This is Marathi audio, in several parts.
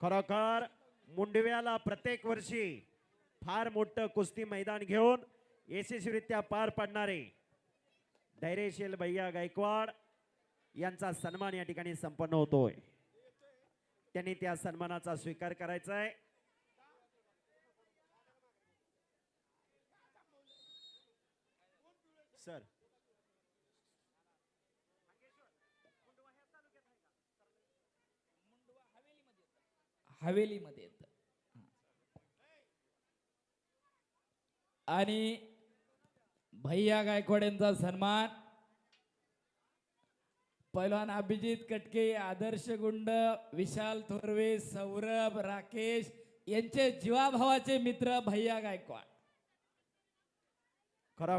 खरोखर मुंडव्याला प्रत्येक वर्षी फार मोठं कुस्ती मैदान घेऊन यशस्वीरित्या पार पाडणारे धैर्यशील भैया गायकवाड यांचा सन्मान या ठिकाणी संपन्न होतोय. त्यांनी त्या सन्मानाचा स्वीकार करायचा आहे सर हवेलीमध्ये येत. आणि भैया गायकवाड यांचा सन्मान. पैलवान अभिजित कटके आदर्श गुंड विशाल थोरवे सौरभ राकेश यांचे जीवाभावाचे मित्र भैया गायकवाड.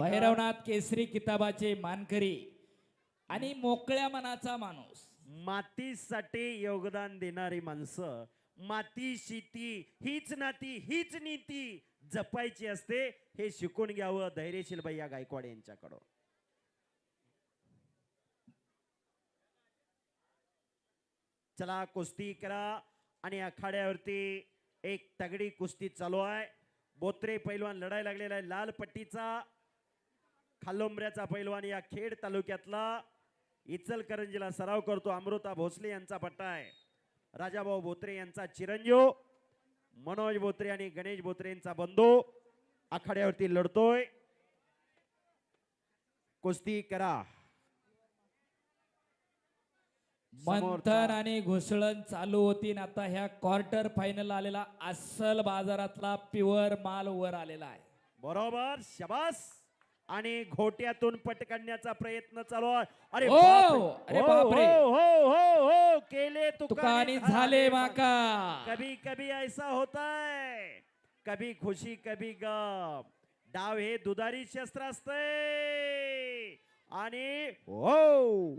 भैरवनाथ केसरी किताबाचे मानकरी आणि मोकळ्या मनाचा माणूस. मातीसाठी योगदान देणारी माणसं माती शेती हीच नाती हीच नीती जपायची असते हे शिकून घ्यावं धैर्यशील भैया गायकवाड यांच्याकडं. चला कुस्ती करा आणि आखाड्यावरती एक तगडी कुस्ती चालू आहे. बोत्रे पैलवान लढाई लागलेला आहे लाल पट्टीचा. खालोंबऱ्याचा पैलवान या खेड तालुक्यातला. इचलकरंजीला सराव करतो अमृता भोसले यांचा पट्टा आहे. राजाभाऊ बोत्रे यांचा चिरंजीव मनोज बोत्रे आणि गणेश बोत्रे यांचा बंधू आखाड्यावरती लढतोय. कुस्ती करा. मंथन आणि घुसळण चालू होती आता ह्या क्वार्टर फायनल आलेला अस्सल बाजारातला प्युअर माल वर आलेला आहे. बरोबर शबास. आणि घोट्यातून पट काढण्याचा प्रयत्न चालू आहे. अरे हो, बापरे. अरे हो, बापरे. हो हो हो हो. तुकानी झाले माका कभी कभी ऐसा होता है कभी खुशी कभी गम. डाव हे दुधारी शस्त्र असते. आणि हो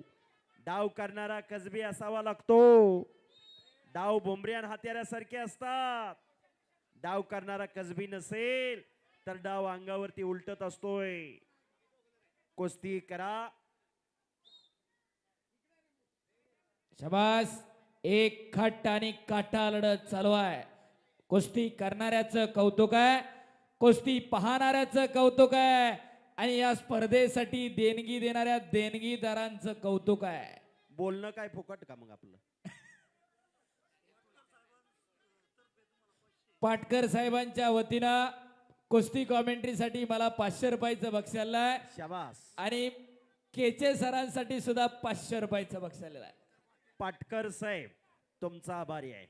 डाव करणारा कसबी असावा लागतो. डाव बोंबऱ्यान हात्याऱ्यासारखे असतात. डाव करणारा कसबी नसेल तर डाव अंगावरती उलटत असतोय. कुस्ती करा. शबास. एक खट आणि काटा लढत चालू आहे. कुस्ती करणाऱ्याचं कौतुक आहे. कुस्ती पाहणाऱ्याचं कौतुक आहे. आणि या स्पर्धेसाठी देणगी देणाऱ्या देणगीदारांचं कौतुक आहे. बोलणं काय फुकट का मग आपलं? पाटकर साहेबांच्या वतीनं कुस्ती कॉमेंट्रीसाठी मला पाचशे रुपयाचं बक्षीस आलेलं आहे शाबास. आणि केचे सरांसाठी सुद्धा पाचशे रुपयाचं बक्षीस आलेलं आहे. पाटकर साहेब तुमचा आभारी आहे.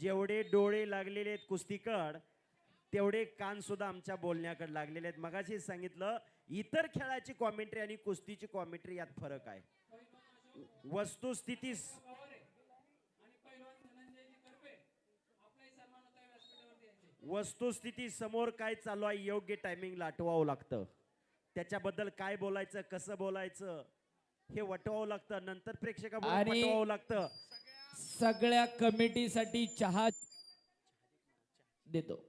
जेवढे डोळे लागलेले आहेत कुस्तीकड तेवढे कान सुद्धा आमच्या बोलण्याकडे लागलेले आहेत. मगाशी सांगितलं इतर खेळाची कॉमेंट्री आणि कुस्तीची कॉमेंट्री यात फरक आहे. वस्तुस्थिती वस्तुस्थिती समोर काय चालू आहे योग्य टायमिंगला आठवावं लागतं. त्याच्याबद्दल काय बोलायचं कसं बोलायचं हे वटवावं लागतं नंतर प्रेक्षकांना आणि- पटवावं लागतं. सगळ्या कमिटीसाठी चहा देतो.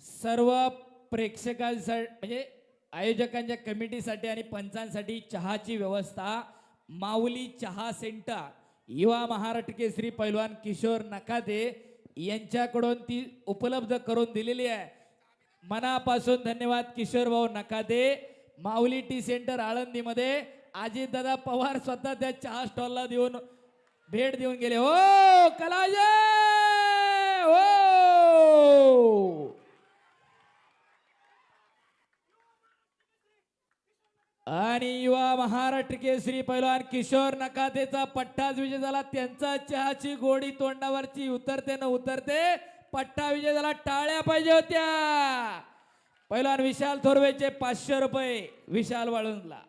सर्व प्रेक्षकांसाठी म्हणजे आयोजकांच्या कमिटीसाठी आणि पंचांसाठी चहाची व्यवस्था. माऊली चहा सेंटर युवा महाराष्ट्र केसरी पैलवान किशोर नकाते यांच्याकडून ती उपलब्ध करून दिलेली आहे. मनापासून धन्यवाद किशोर भाऊ नकाते. माऊली टी सेंटर आळंदीमध्ये अजितदादा पवार स्वतः त्या चहा स्टॉलला देऊन भेट देऊन गेले. हो कलाजे हो! आणि युवा महाराष्ट्र केसरी पैलवान किशोर नकातेचा पट्टाच विजय झाला. त्यांचा चहाची गोडी तोंडावरची उतरते न उतरते पट्टा विजय झाला. टाळ्या पाहिजे होत्या. पैलवान विशाल थोरवेचे पाचशे रुपये विशाल वाळूंजला.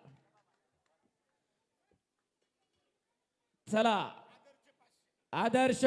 चला. आदर्श